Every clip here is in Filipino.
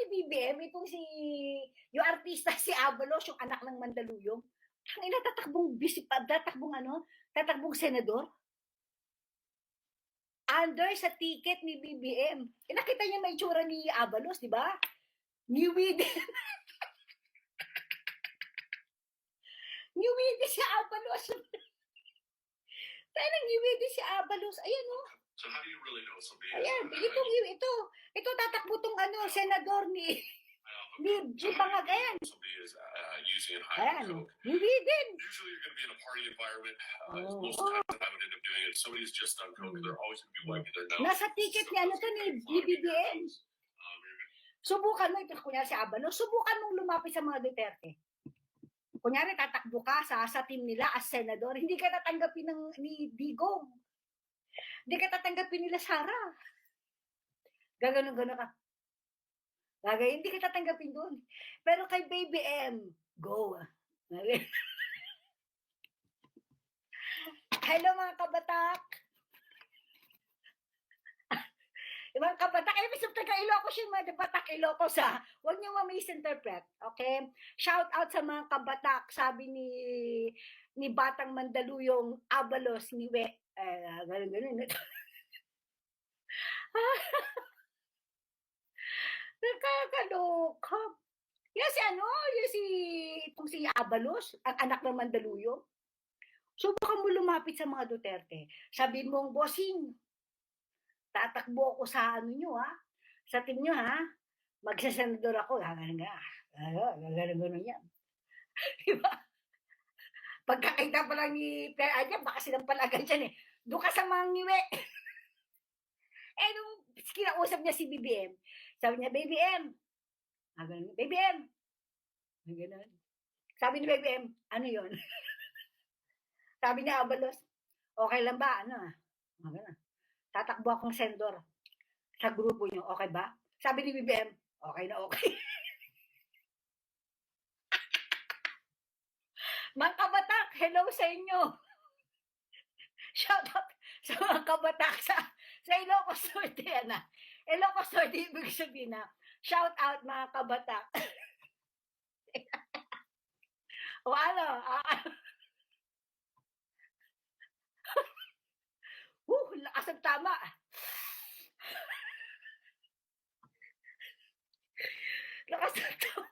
ni BBM, itong si, yung artista si Abalos, yung anak ng Mandaluyong, ang ina tatakbong bisip, tatakbong ano, tatakbong senador. Under sa ticket ni BBM. Eh, nakita niyo may itsura ni Abalos, di ba? Niwid. Niwid si Abalos. Pero niwid si Abalos. Ayan oh. So how do you really know somebody? Ayan, is- ito, ito, ito tatakbo tong ano, senador ni, ni, ni how do you Bangag. know Ayan, Somebody is uh, using and ayan, hiding coke. niwidin. Usually you're going to be in a party environment. Uh, Oh. Most of the time, I would end up doing it. Somebody's just done coke. Mm. They're always going to be wiping their nose. Nasa ticket ni ano to ni, ni BBM. Um, you're Subukan mo ito, kunyari si Abano, subukan mong lumapit sa mga Duterte. Kunyari, tatakbo ka sa, sa team nila as senador, hindi ka tatanggapin ng, ni Digong. Hindi ka tatanggapin nila Sara. Gaganon-ganon ka. Gagay, hindi ka tatanggapin doon. Pero kay Baby M, go. Hello mga kabatak. Yung mga kabatak, eh, mismo taga Ilocos yung mga batak Ilocos ha. Huwag niyo ma-misinterpret, okay? Shout out sa mga kabatak, sabi ni ni Batang Mandaluyong Abalos ni We. Eh, ganun, ganun. Nakakaloka. Yan si ano, yung si, itong si Abalos, ang anak ng Mandaluyong. Subukan mo lumapit sa mga Duterte. Sabi mong, bossing, tatakbo ako sa ano nyo, ha? Sa team nyo, ha? Magsasenador ako, gaganon nga. Gaganon gano'n yan. diba? Pagkakita pa lang ni Pierre Anya, baka sinampalagan dyan eh. Doon ka sa mga ngiwi. eh, nung kinausap niya si BBM, sabi niya, BBM, ah, ganun, BBM, ah, ganun. Sabi ni BBM, ano yon? sabi niya, Abalos, okay lang ba? Ano? Ah, ganun tatakbo akong sendor sa grupo nyo, okay ba? Sabi ni BBM, okay na okay. mga kabatak, hello sa inyo. Shout out sa mga kabatak sa, sa Ilocos Norte, na. Ilocos Norte, ibig sabihin na, shout out mga kabatak. o ano, ah, Uh, lakas ang tama. lakas ang tama.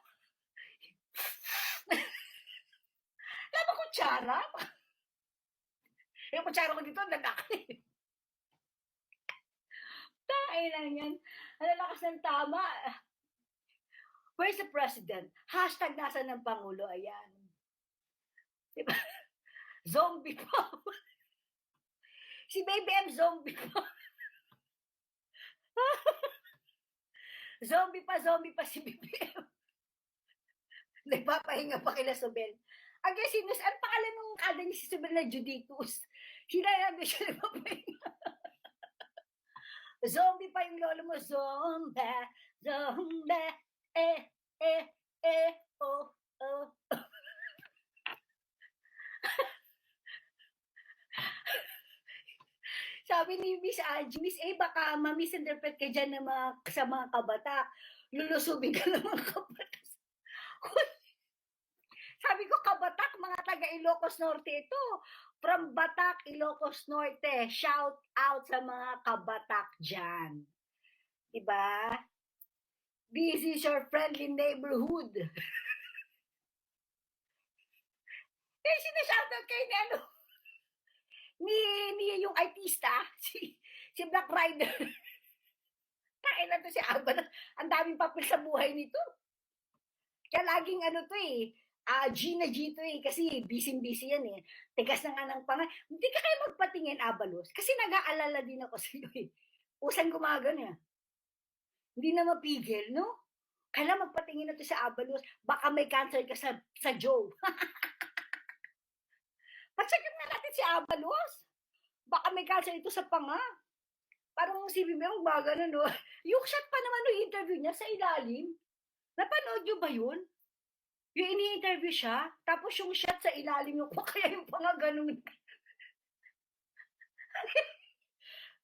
Alam mo, kutsara? Yung kutsara ko dito, nagkakali. Tayo lang yan. Ang lakas ng tama. Where's the president? Hashtag nasa ng Pangulo. Ayan. Diba? Zombie pa. Si Baby M zombie pa. zombie pa, zombie pa si Baby M. Nagpapahinga pa kila Sobel. Ang sinus, ang pangalan ng kada niya si Sobel na Juditus. Sila yan, siya nagpapahinga. zombie pa yung lolo mo. Zombie, zombie, eh, eh, eh, oh, oh. Sabi ni Miss Angie, Miss A, baka ma-misinterpret ka dyan ng mga, sa mga kabatak. Lulusubin ka ng mga kabatak. Sabi ko, kabatak, mga taga Ilocos Norte ito. From Batak, Ilocos Norte. Shout out sa mga kabatak dyan. Diba? This is your friendly neighborhood. eh, sinashoutout kayo ni ano? Ni, ni yung artista, si, si Black Rider. Kain na to si Alba. Ang daming papel sa buhay nito. Kaya laging ano to eh, ah G na G to eh, kasi busy-busy yan eh. Tigas na nga ng panga. Hindi ka kayo magpatingin, Abalos. Kasi nag-aalala din ako sa iyo eh. Usan gumagano yan. Hindi na mapigil, no? Kailan magpatingin na to sa Abalos, baka may cancer ka sa, sa Joe. Patsagin na natin si Abalos. Baka may cancer ito sa panga. Parang si Bibeng baga na no. Yung shot pa naman no interview niya sa ilalim. Napanood niyo ba yun? Yung ini-interview siya, tapos yung shot sa ilalim yung kaya yung panga ganun.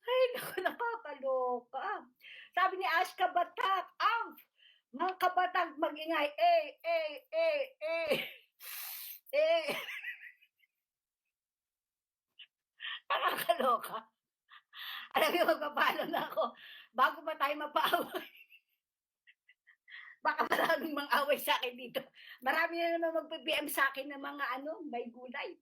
Ay, naku, nakakaloka. Sabi ni Ashka Batak, ang mag-ingay. Eh, eh, eh, eh. Eh. Nakakaloka. Alam niyo, magpapalo na ako. Bago pa tayo mapaaway. Baka maraming mga away sa akin dito. Marami na naman magpa-PM sa akin ng mga ano, may gulay.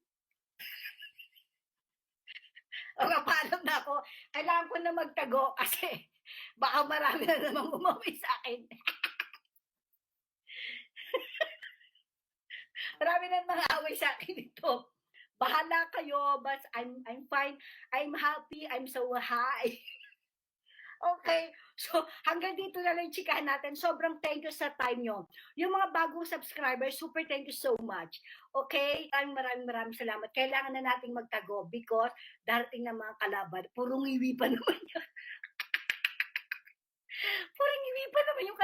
Magpapalo na ako. Kailangan ko na magtago kasi baka marami na naman umaway sa akin. marami na mga away sa akin dito. Bahala kayo, but I'm I'm fine. I'm happy. I'm so high. okay. So, hanggang dito na lang chikahan natin. Sobrang thank you sa time nyo. Yung mga bagong subscribers, super thank you so much. Okay? Maraming maraming maraming salamat. Kailangan na nating magtago because darating na mga kalaban. Puro ngiwi pa naman yun. Puro ngiwi pa naman yung